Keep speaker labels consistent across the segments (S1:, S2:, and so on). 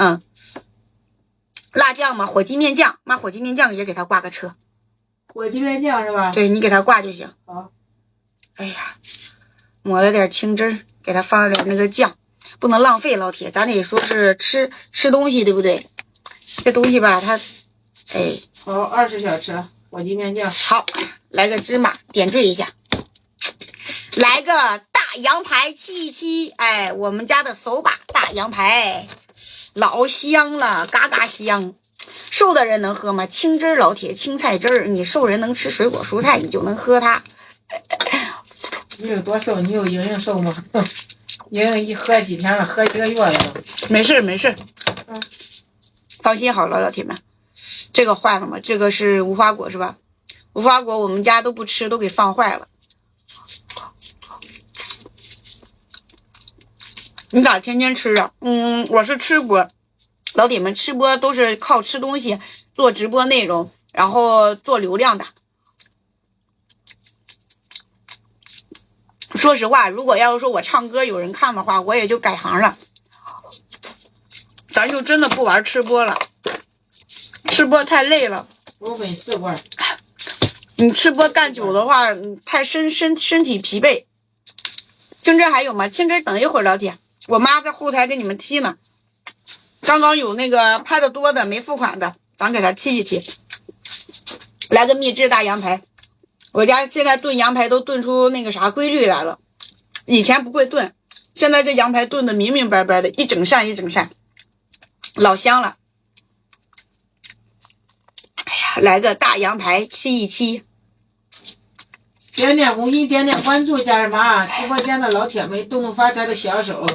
S1: 嗯，辣酱嘛，火鸡面酱，妈火鸡面酱也给他挂个车。
S2: 火鸡面酱是吧？
S1: 对你给他挂就行。
S2: 好。
S1: 哎呀，抹了点青汁儿，给他放了点那个酱，不能浪费，老铁，咱得说是吃吃东西，对不对？这东西吧，它，哎，
S2: 好，二十小时火鸡面酱。
S1: 好，来个芝麻点缀一下，来个大羊排七一沏，哎，我们家的手把大羊排，老香了，嘎嘎香。瘦的人能喝吗？青汁儿，老铁，青菜汁儿。你瘦人能吃水果蔬菜，你就能喝它。
S2: 你有多瘦？你有莹莹瘦吗？莹莹一喝几天了，喝一个月了。
S1: 没事没事，嗯，放心好了，老铁们。这个坏了吗？这个是无花果是吧？无花果我们家都不吃，都给放坏了。你咋天天吃啊？嗯，我是吃播。老铁们吃播都是靠吃东西做直播内容，然后做流量的。说实话，如果要是说我唱歌有人看的话，我也就改行了，咱就真的不玩吃播了。吃播太累了，
S2: 五粉四罐。
S1: 你吃播干久的话，太身身身体疲惫。青汁还有吗？青汁等一会儿，老铁，我妈在后台给你们踢呢。刚刚有那个拍的多的没付款的，咱给他踢一踢。来个秘制大羊排，我家现在炖羊排都炖出那个啥规律来了。以前不会炖，现在这羊排炖的明明白白的，一整扇一整扇，老香了。哎呀，来个大羊排沏一沏。
S2: 点点红心，点点关注，家人们啊！直播间的老铁们，动动发财的小手，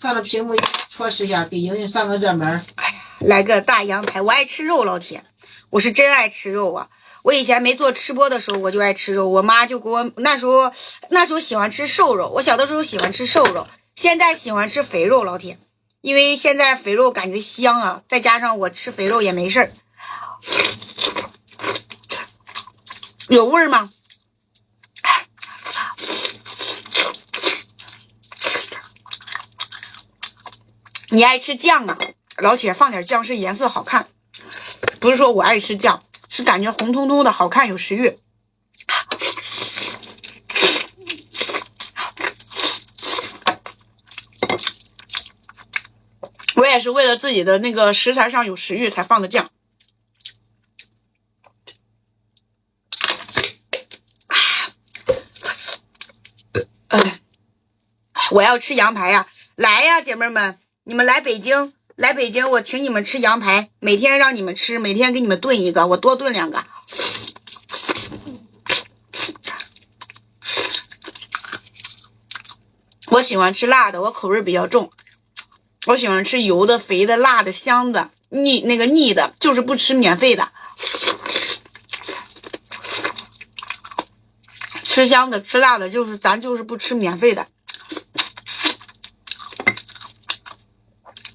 S2: 上了屏幕。戳实下，给莹莹上个热门。
S1: 哎呀，来个大羊排，我爱吃肉，老铁，我是真爱吃肉啊！我以前没做吃播的时候，我就爱吃肉，我妈就给我那时候那时候喜欢吃瘦肉，我小的时候喜欢吃瘦肉，现在喜欢吃肥肉，老铁，因为现在肥肉感觉香啊，再加上我吃肥肉也没事儿，有味儿吗？你爱吃酱啊，老铁，放点酱是颜色好看，不是说我爱吃酱，是感觉红彤彤的好看，有食欲。我也是为了自己的那个食材上有食欲才放的酱。我要吃羊排呀，来呀，姐妹们！你们来北京，来北京，我请你们吃羊排，每天让你们吃，每天给你们炖一个，我多炖两个。我喜欢吃辣的，我口味比较重，我喜欢吃油的、肥的、辣的、香的、腻那个腻的，就是不吃免费的。吃香的、吃辣的，就是咱就是不吃免费的。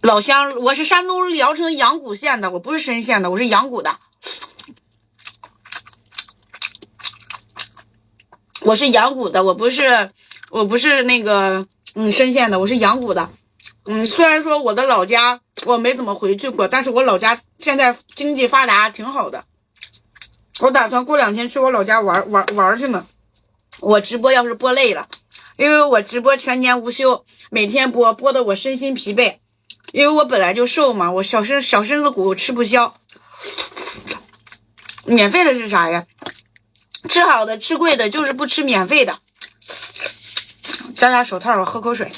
S1: 老乡，我是山东聊城阳谷县的，我不是莘县的，我是阳谷的。我是阳谷的，我不是，我不是那个，嗯，莘县的，我是阳谷的。嗯，虽然说我的老家我没怎么回去过，但是我老家现在经济发达，挺好的。我打算过两天去我老家玩玩玩去呢。我直播要是播累了，因为我直播全年无休，每天播播的我身心疲惫。因为我本来就瘦嘛，我小身小身子骨吃不消。免费的是啥呀？吃好的吃贵的，就是不吃免费的。摘下手套，我喝口水。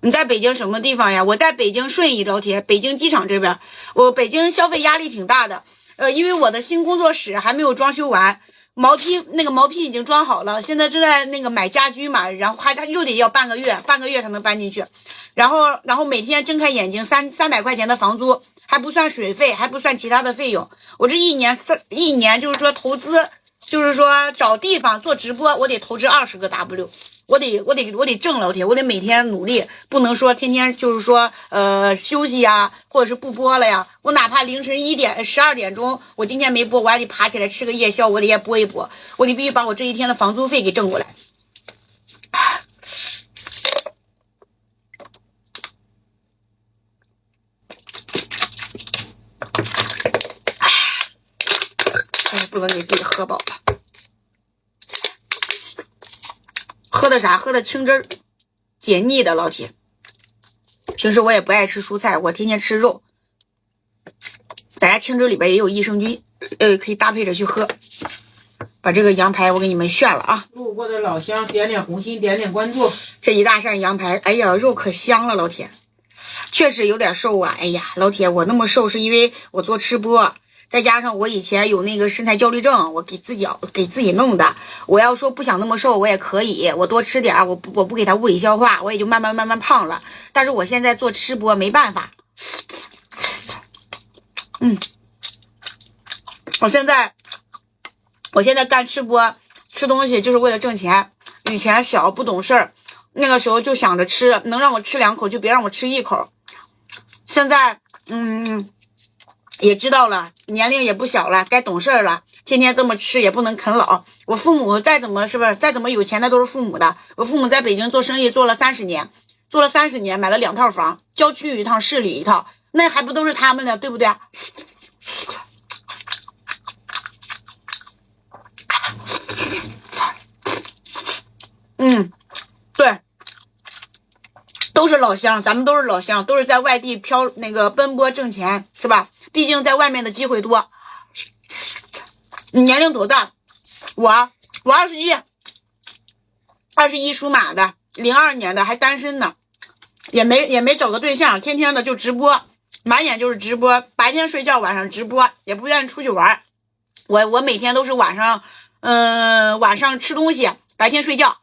S1: 你在北京什么地方呀？我在北京顺义，老铁，北京机场这边。我北京消费压力挺大的，呃，因为我的新工作室还没有装修完，毛坯那个毛坯已经装好了，现在正在那个买家居嘛，然后还他又得要半个月，半个月才能搬进去。然后，然后每天睁开眼睛三三百块钱的房租，还不算水费，还不算其他的费用。我这一年三一年就是说投资，就是说找地方做直播，我得投资二十个 W，我得我得我得挣老铁我得每天努力不能说天天就是说呃休息呀或者是不播了呀。我哪怕凌晨一点十二点钟我今天没播我还得爬起来吃个夜宵我得也播一播。我得必须把我这一天的房租费给挣过来。哎不能给自己喝饱了喝的啥？喝的清汁儿，解腻的老铁。平时我也不爱吃蔬菜，我天天吃肉。咱家清汁里边也有益生菌，呃，可以搭配着去喝。把这个羊排我给你们炫了啊！
S2: 路过的老乡点点红心，点点关注。
S1: 这一大扇羊排，哎呀，肉可香了，老铁。确实有点瘦啊！哎呀，老铁，我那么瘦是因为我做吃播，再加上我以前有那个身材焦虑症，我给自己给自己弄的。我要说不想那么瘦，我也可以，我多吃点，我不我不给他物理消化，我也就慢慢慢慢胖了。但是我现在做吃播没办法，嗯，我现在我现在干吃播吃东西就是为了挣钱。以前小不懂事儿。那个时候就想着吃，能让我吃两口就别让我吃一口。现在，嗯，也知道了，年龄也不小了，该懂事了。天天这么吃也不能啃老。我父母再怎么是不是再怎么有钱，那都是父母的。我父母在北京做生意做了三十年，做了三十年，买了两套房，郊区一套，市里一套，那还不都是他们的，对不对？嗯。是老乡，咱们都是老乡，都是在外地漂那个奔波挣钱，是吧？毕竟在外面的机会多。你年龄多大？我我二十一，二十一属马的，零二年的，还单身呢，也没也没找个对象，天天的就直播，满眼就是直播，白天睡觉，晚上直播，也不愿意出去玩。我我每天都是晚上，嗯，晚上吃东西，白天睡觉。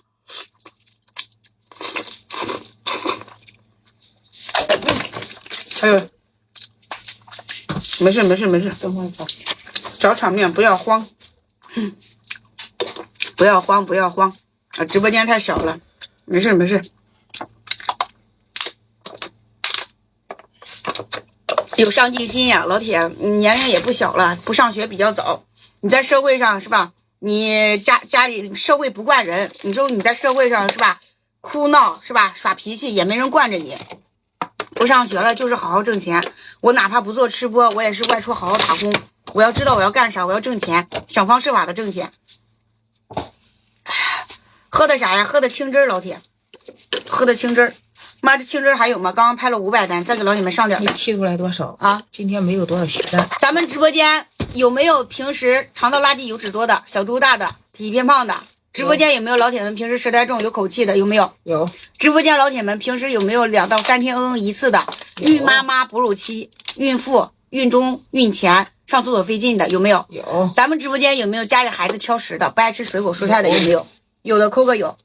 S1: 哎呦，没事没事没事，等会找找场面，不要慌，不要慌不要慌啊！直播间太小了，没事没事。有上进心呀，老铁，你年龄也不小了，不上学比较早。你在社会上是吧？你家家里社会不惯人，你说你在社会上是吧？哭闹是吧？耍脾气也没人惯着你。不上学了，就是好好挣钱。我哪怕不做吃播，我也是外出好好打工。我要知道我要干啥，我要挣钱，想方设法的挣钱。喝的啥呀？喝的清汁儿，老铁，喝的清汁儿。妈，这清汁儿还有吗？刚刚拍了五百单，再给老铁们上点。
S2: 你踢出来多少
S1: 啊？
S2: 今天没有多少血单。
S1: 咱们直播间有没有平时肠道垃圾油脂多的小猪大的体偏胖的？直播间有没有老铁们平时舌苔重有口气的？有没有？
S2: 有。
S1: 直播间老铁们平时有没有两到三天嗯嗯一次的？孕妈妈、哺乳期、孕妇、孕中、孕前上厕所费劲的？有没有？
S2: 有。
S1: 咱们直播间有没有家里孩子挑食的，不爱吃水果蔬菜的？有没有？有的扣个有。